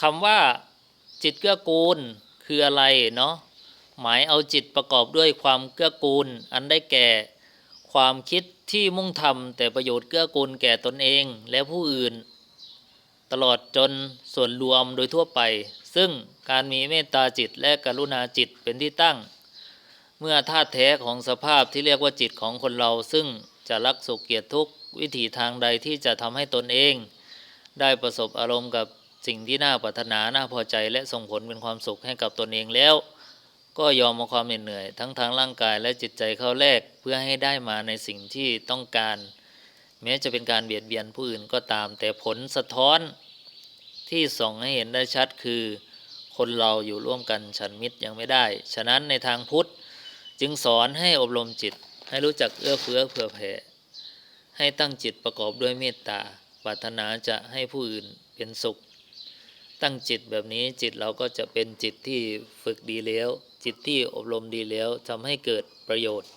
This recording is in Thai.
คำว่าจิตเกื้อกูลคืออะไรเนาะหมายเอาจิตประกอบด้วยความเกื้อกูล อันได้แก่ ความคิดที่มุ่งทำแต่ประโยชน์เกื้อกูลแก่ตนเองและผู้อื่น ตลอดจนส่วนรวมโดยทั่วไป ซึ่งการมีเมตตาจิตและกรุณาจิตเป็นที่ตั้ง เมื่อธาตุแท้ของสภาพที่เรียกว่าจิตของคนเรา ซึ่งจะรักสุขเกียรติทุกวิถีทางใดที่จะทำให้ตนเอง ได้ประสบอารมณ์กับ สิ่งที่น่าปรารถนาน่าพอใจและส่งผลเป็นความสุขให้กับตนเองแล้ว ก็ยอมมาความเหน็ดเหนื่อยทั้งทางร่างกายและจิตใจเข้าแลกเพื่อให้ได้มาในสิ่งที่ต้องการ แม้จะเป็นการเบียดเบียนผู้อื่นก็ตาม แต่ผลสะท้อนที่ส่องให้เห็นได้ชัดคือ คนเราอยู่ร่วมกันฉันมิตรยังไม่ได้ ฉะนั้นในทางพุทธจึงสอนให้อบรมจิต ให้รู้จักเอื้อเฟื้อเผื่อแผ่ให้ตั้งจิตประกอบด้วยเมตตาปรารถนาจะให้ผู้อื่นเป็นสุข ตั้งจิตแบบนี้จิตเราก็จะเป็นจิตที่ฝึกดีแล้ว จิตที่อบรมดีแล้วทำให้เกิดประโยชน์